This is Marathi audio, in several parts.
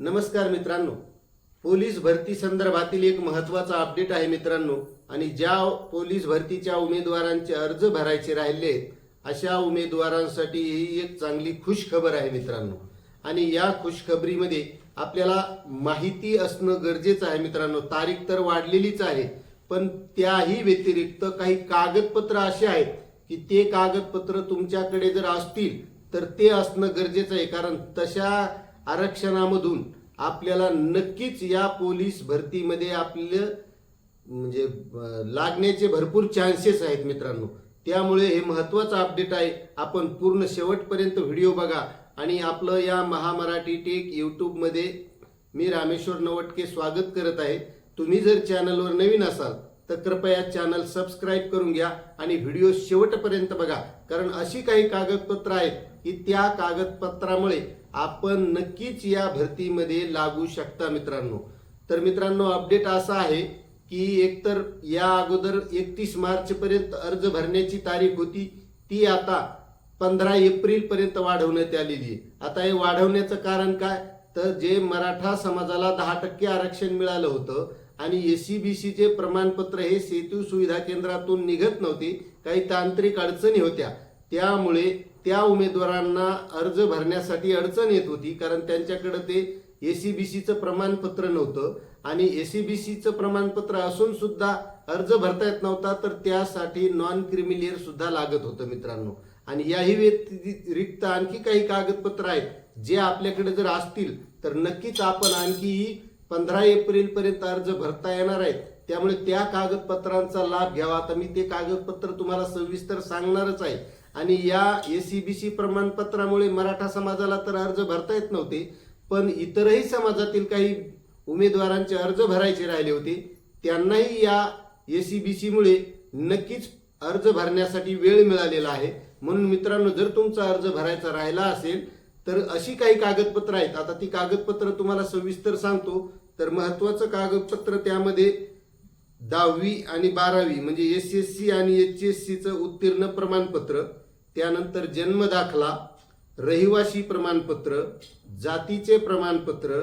नमस्कार मित्रांनो. पोलीस भरती संदर्भातील एक महत्त्वाचा अपडेट आहे मित्रांनो. आणि ज्या पोलीस भरतीच्या उमेदवारांचे अर्ज भरायचे राहिले आहेत अशा उमेदवारांसाठी ही एक चांगली खुश खबर आहे मित्रांनो. आणि या खुशखबरीमध्ये आपल्याला माहिती असणं गरजेचं आहे मित्रांनो. तारीख तर वाढलेलीच आहे पण त्याही व्यतिरिक्त काही कागदपत्र असे आहेत की ते कागदपत्र तुमच्याकडे जर असतील तर ते असणं गरजेचं आहे. कारण तशा आरक्षणामधून आपल्याला नक्कीच या पोलीस भरतीमध्ये आपलं म्हणजे लागण्याचे भरपूर चान्सेस आहेत मित्रांनो. त्यामुळे हे महत्त्वाचं अपडेट आहे. आपण पूर्ण शेवटपर्यंत व्हिडिओ बघा. आणि आपलं या महामराठी टेक यूट्यूबमध्ये मी रामेश्वर नवटके स्वागत करत आहे. तुम्ही जर चॅनलवर नवीन असाल तर कृपया चॅनल सबस्क्राईब करून घ्या आणि व्हिडिओ शेवटपर्यंत बघा. कारण अशी काही कागदपत्र आहेत की त्या कागदपत्रामुळे आपण नक्कीच या भरतीमध्ये लागू शकता मित्रांनो. तर मित्रांनो अपडेट असा आहे की एकतर या अगोदर एकतीस मार्चपर्यंत अर्ज भरण्याची तारीख होती ती आता पंधरा एप्रिलपर्यंत वाढवण्यात आलेली आहे. आता हे वाढवण्याचं कारण काय? तर जे मराठा समाजाला दहा टक्के आरक्षण मिळालं होतं आणि एसीबीसीचे प्रमाणपत्र हे सेतू सुविधा केंद्रातून निघत नव्हते काही तांत्रिक अडचणी होत्या. त्यामुळे त्या उमेदवारांना अर्ज भरण्यासाठी अडचण येत होती कारण त्यांच्याकडे ते एसीबीसीचं प्रमाणपत्र नव्हतं. आणि एसीबीसीचं प्रमाणपत्र असून सुद्धा अर्ज भरता येत नव्हता तर त्यासाठी नॉन क्रिमिलियर सुद्धा लागत होतं मित्रांनो. आणि याही व्यतिरिक्त आणखी काही कागदपत्र आहेत जे आपल्याकडे जर असतील तर नक्कीच आपण आणखी पंधरा एप्रिल पर्यंत अर्ज भरता येणार आहेत. त्यामुळे त्या कागदपत्रांचा लाभ घ्यावा. आता मी ते कागदपत्र तुम्हाला सविस्तर सांगणारच आहे. आणि या एसीबीसी प्रमाणपत्रामुळे मराठा समाजाला तर अर्ज भरता येत नव्हते पण इतरही समाजातील काही उमेदवारांचे अर्ज भरायचे राहिले होते त्यांनाही या एसीबीसीमुळे नक्कीच अर्ज भरण्यासाठी वेळ मिळालेला आहे. म्हणून मित्रांनो जर तुमचा अर्ज भरायचा राहिला असेल तर अशी काही कागदपत्र आहेत. आता ती कागदपत्र तुम्हाला सविस्तर सांगतो तर महत्वाचं कागदपत्र त्यामध्ये दहावी आणि बारावी म्हणजे एस एस सी आणि एच एस सीचं उत्तीर्ण प्रमाणपत्र त्यानंतर जन्म दाखला रहिवासी प्रमाणपत्र जातीचे प्रमाणपत्र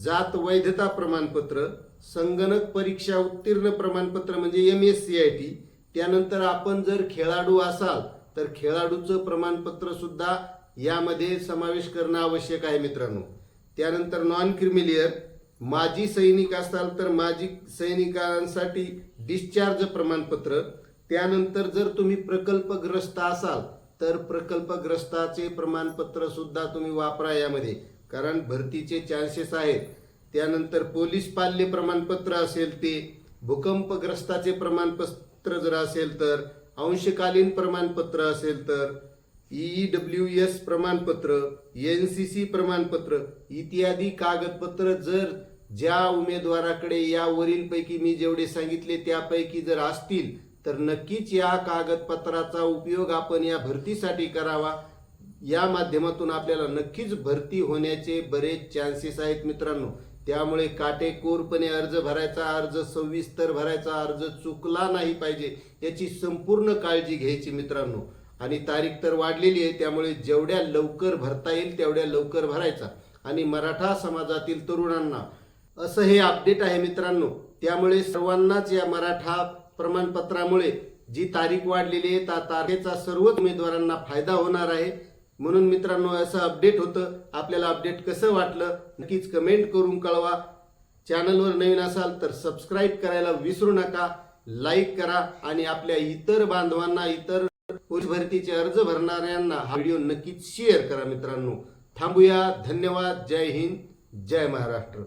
जात वैधता प्रमाणपत्र संगणक परीक्षा उत्तीर्ण प्रमाणपत्र म्हणजे M S C I T त्यानंतर आपण जर खेळाडू असाल तर खेळाडूचं प्रमाणपत्र सुद्धा यामध्ये समावेश करणं आवश्यक आहे मित्रांनो. त्यानंतर नॉन क्रिमिलियर माजी सैनिक असाल तर माजी सैनिकांसाठी डिस्चार्ज प्रमाणपत्र. त्यानंतर जर तुम्ही प्रकल्पग्रस्त असाल तर प्रकल्पग्रस्ताचे प्रमाणपत्र सुद्धा तुम्ही वापरा यामध्ये. कारण भरतीचे चान्सेस आहेत. त्यानंतर पोलीस पाल्य प्रमाणपत्र असेल ते भूकंपग्रस्ताचे प्रमाणपत्र जर असेल तर अंशकालीन प्रमाणपत्र असेल तर ई डब्ल्यू एस प्रमाणपत्र एन सी सी प्रमाणपत्र इत्यादी कागदपत्र जर ज्या उमेदवाराकडे यावरीलपैकी मी जेवढे सांगितले त्यापैकी जर असतील तर नक्कीच या कागदपत्राचा उपयोग आपण या भरतीसाठी करावा. या माध्यमातून आपल्याला नक्कीच भरती होण्याचे बरेच चान्सेस आहेत मित्रांनो. त्यामुळे काटेकोरपणे अर्ज भरायचा अर्ज सविस्तर भरायचा अर्ज चुकला नाही पाहिजे याची संपूर्ण काळजी घ्यायची मित्रांनो. आणि तारीख तर वाढलेली आहे त्यामुळे जेवढ्या लवकर भरता येईल तेवढ्या लवकर भरायचा. आणि मराठा समाजातील तरुणांना असं हे अपडेट आहे मित्रांनो. त्यामुळे सर्वांनाच या मराठा प्रमाणपत्रामुळे जी तारीख वाढलेली आहे त्या तारखेचा सर्वच उमेदवारांना फायदा होणार आहे. म्हणून मित्रांनो असं अपडेट होतं. आपल्याला अपडेट कसं वाटलं नक्कीच कमेंट करून कळवा. चॅनलवर नवीन असाल तर सबस्क्राईब करायला विसरू नका लाईक करा आणि आपल्या इतर बांधवांना इतर पोलीस भरतीचे अर्ज भरणाऱ्यांना हा व्हिडिओ नक्कीच शेअर करा मित्रांनो. थांबूया. धन्यवाद. जय हिंद. जय महाराष्ट्र.